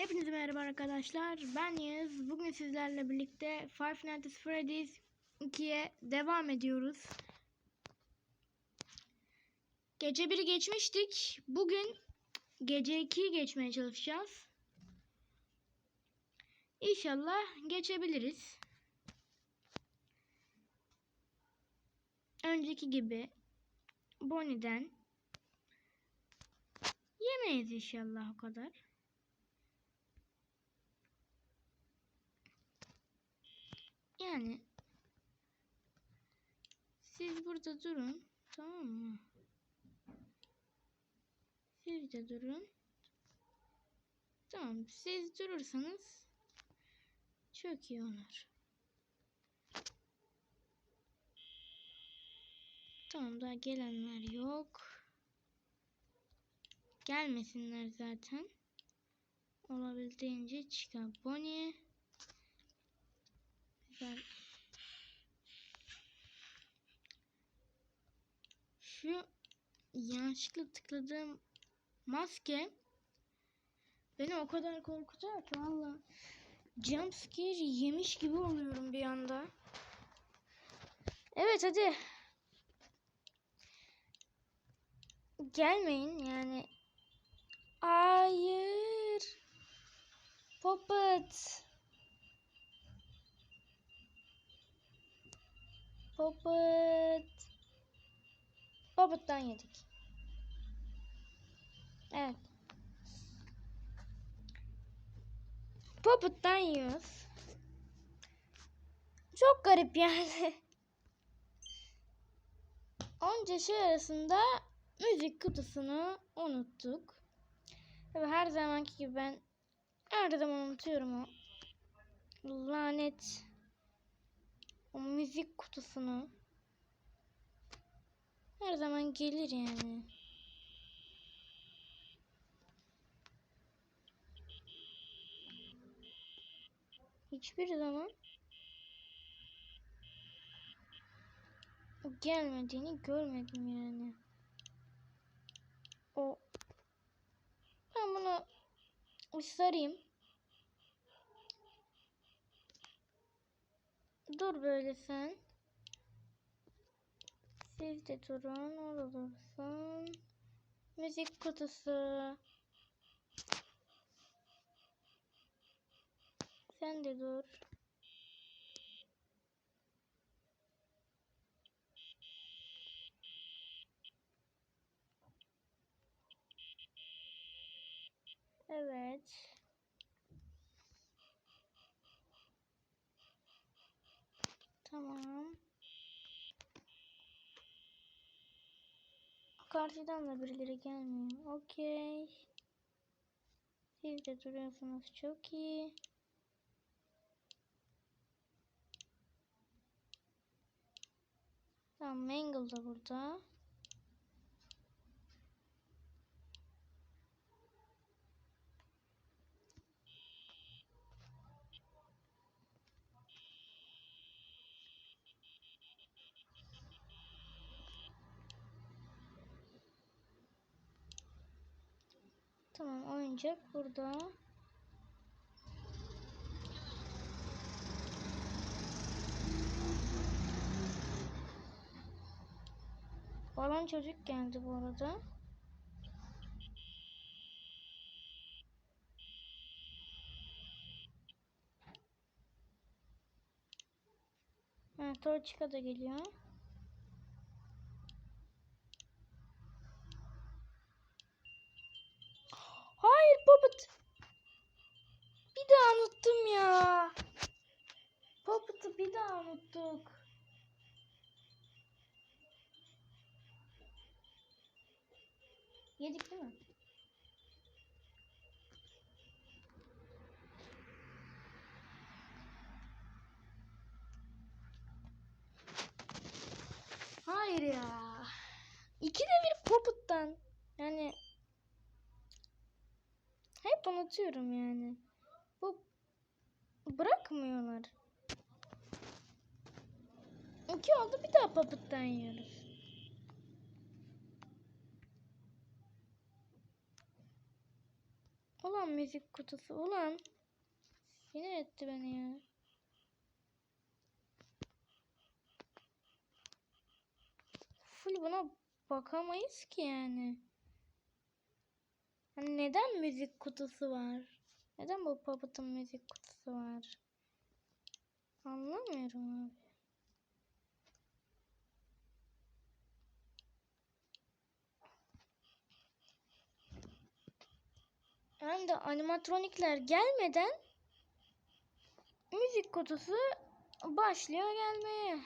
Hepinize merhaba arkadaşlar. Ben Yağız. Bugün sizlerle birlikte Five Nights at Freddy's 2'ye devam ediyoruz. Gece 1'i geçmiştik. Bugün gece 2'yi geçmeye çalışacağız. İnşallah geçebiliriz. Önceki gibi Bonnie'den yemeyiz inşallah o kadar. Yani siz burada durun. Tamam mı? Siz de durun. Tamam. Siz durursanız çok iyi olur. Tamam daha gelenler yok. Gelmesinler zaten. Olabildiğince çıkar. Bonnie. Güzel. Şu yanlışlıkla tıkladığım maske beni o kadar korkutuyor ki valla. Jumpscare yemiş gibi oluyorum bir anda. Evet hadi. Gelmeyin yani. Hayır. Puppet. Puppet. Puppet'tan yedik. Evet. Puppet'tan yiyoruz. Çok garip yani. Onca şey arasında müzik kutusunu unuttuk. Tabi her zamanki gibi ben her zaman unutuyorum o lanet o müzik kutusunu. Her zaman gelir yani. Hiçbir zaman gelmediğini görmedim yani. O ben bunu sarayım. Dur böyle sen. Siz de durun. Orada. Müzik kutusu. Sen de dur. Evet. Tamam. Karşıdan da birileri gelmiyor. Okey. Siz de duruyorsunuz. Çok iyi. Tamam Mangle da burada. Tamam oyuncak burada. Balon çocuk geldi bu arada. Ha, Torçika da geliyor. Hayır Puppet. Bir daha unuttum ya. Puppet'ı bir daha unuttuk. Yedik değil mi? Hayır ya. İkide bir Puppet'tan. Yani hep unutuyorum yani. Bu bırakmıyorlar. İki oldu bir daha Puppet'tan yiyoruz. Ulan müzik kutusu ulan. Sinir etti beni ya. Full buna bakamayız ki yani. Hani neden müzik kutusu var? Neden bu Puppet'ın müzik kutusu var? Anlamıyorum abi. Hem de animatronikler gelmeden müzik kutusu başlıyor gelmeye.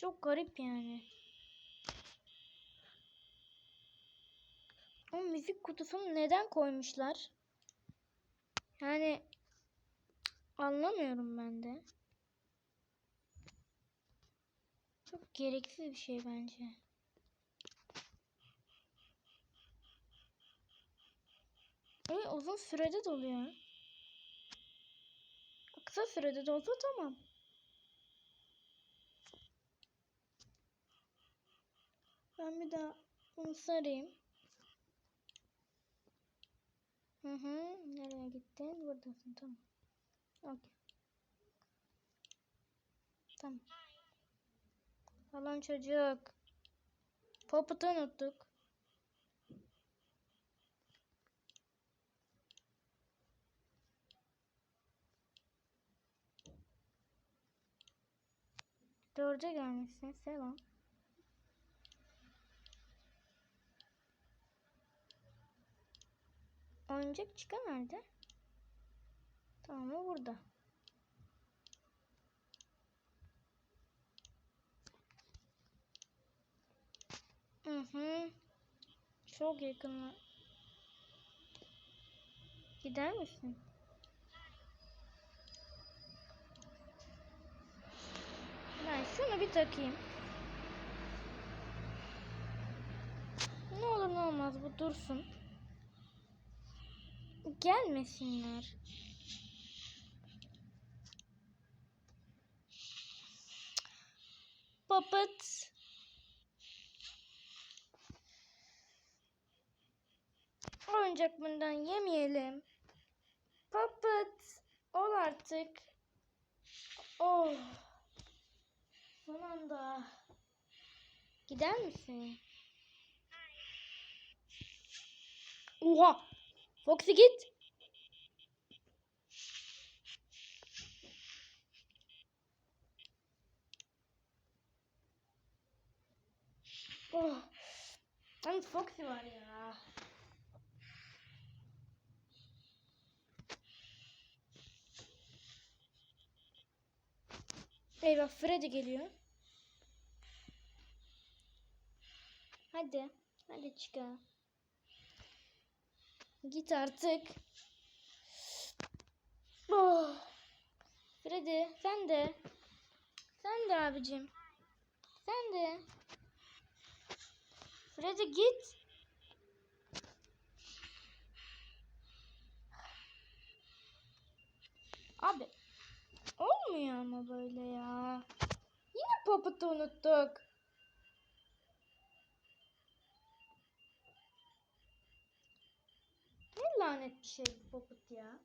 Çok garip yani. O müzik kutusunu neden koymuşlar? Yani anlamıyorum ben de. Çok gereksiz bir şey bence. Evet uzun sürede doluyor. Kısa sürede dolsa tamam. Ben bir daha bunu sarayım. Hı hı. Nereye gittin? Buradasın. Tamam. Okey. Tamam. Falan çocuk. Poput'u unuttuk. Dörde gelmişsin. Selam. Oyuncak çıkan nerede? Tamam o burada. Hı hı. Çok yakın. Gider misin? Ben şunu bir takayım. Ne olur ne olmaz bu dursun. Gelmesinler. Puppet. Oyuncak bundan yemeyelim. Puppet. Ol artık. Oh. Son anda. Gider misin? Oha. Foxy git. Oh. Lan Foxy var ya. Eyvah Freddy geliyor. Hadi. Hadi çıkar. Git artık. Oh. Freddy sen de. Sen de abicim. Sen de. Freddy git. Abi. Olmuyor ama böyle ya. Yine Puppet'ı unuttuk. Lanet bir şey bu Puppet ya.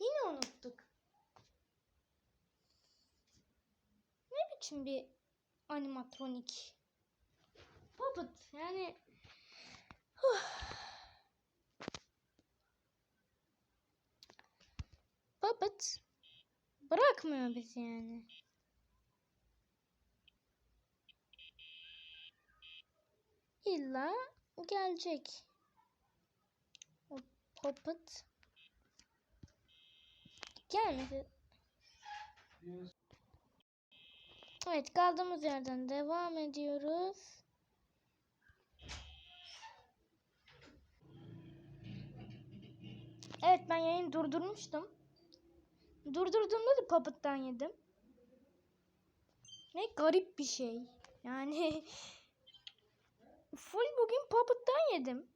Yine unuttuk. Ne biçim bir animatronik? Puppet yani Puppet bırakmıyor bizi yani. İlla gelecek. O gelmedi. Evet kaldığımız yerden devam ediyoruz. Evet ben yayını durdurmuştum. Durdurduğumda da Puppet'tan yedim. Ne garip bir şey. Yani full bugün Puppet'tan yedim.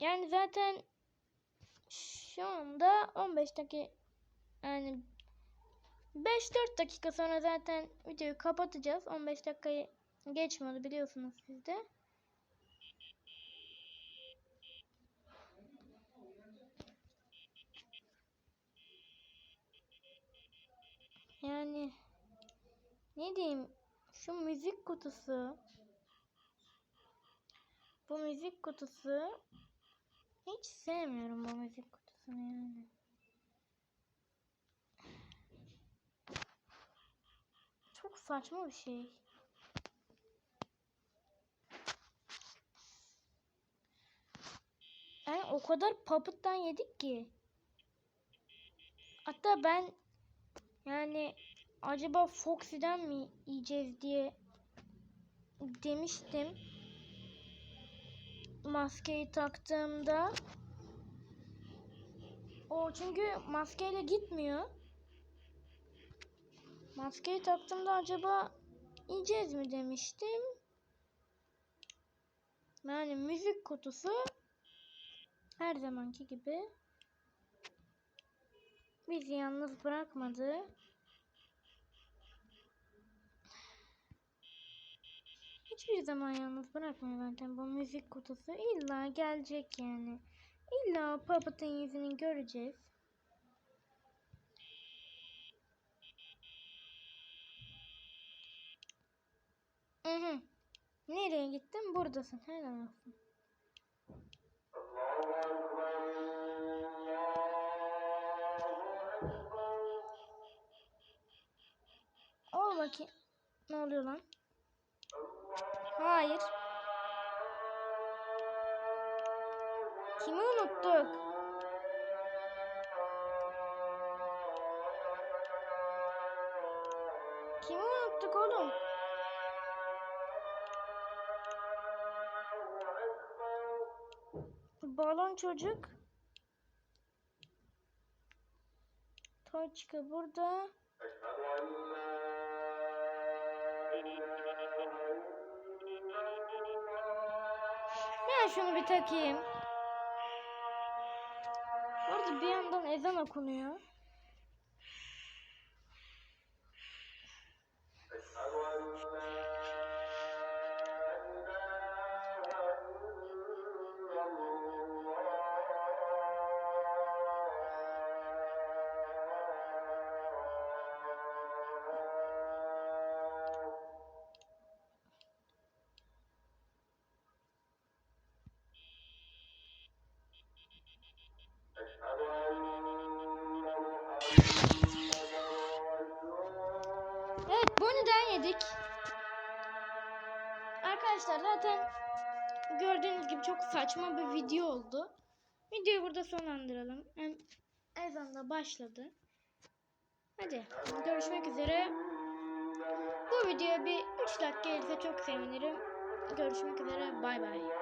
Yani zaten şu anda 15 dakika yani 5-4 dakika sonra zaten videoyu kapatacağız. 15 dakikayı geçmedi biliyorsunuz siz de. Yani ne diyeyim şu müzik kutusu bu müzik kutusu hiç sevmiyorum bu müzik kutusunu yani. Çok saçma bir şey. Yani o kadar Puppet'tan yedik ki. Hatta ben yani acaba Foxy'den mi yiyeceğiz diye demiştim. Maskeyi taktığımda. O çünkü maskeyle gitmiyor. Maskeyi taktığımda acaba yiyeceğiz mi demiştim. Yani müzik kutusu her zamanki gibi bizi yalnız bırakmadı. Hiçbir zaman yalnız bırakmıyor zaten bu müzik kutusu. İlla gelecek yani. İlla Puppet'ın yüzünü göreceğiz. Hı. Nereye gittin? Buradasın. Helal olsun. Ol bakayım. Ne oluyor lan? Hayır. Kimi unuttuk? Kimi unuttuk oğlum? Balon çocuk. Toçka burada. Şunu bir takayım. Orada bir yandan ezan okunuyor. Evet Bonnie'den yedik. Arkadaşlar zaten gördüğünüz gibi çok saçma bir video oldu. Videoyu burada sonlandıralım. Hem ezan da başladı. Hadi görüşmek üzere. Bu videoya bir 3 dakika gelirse çok sevinirim. Görüşmek üzere. Bay bay.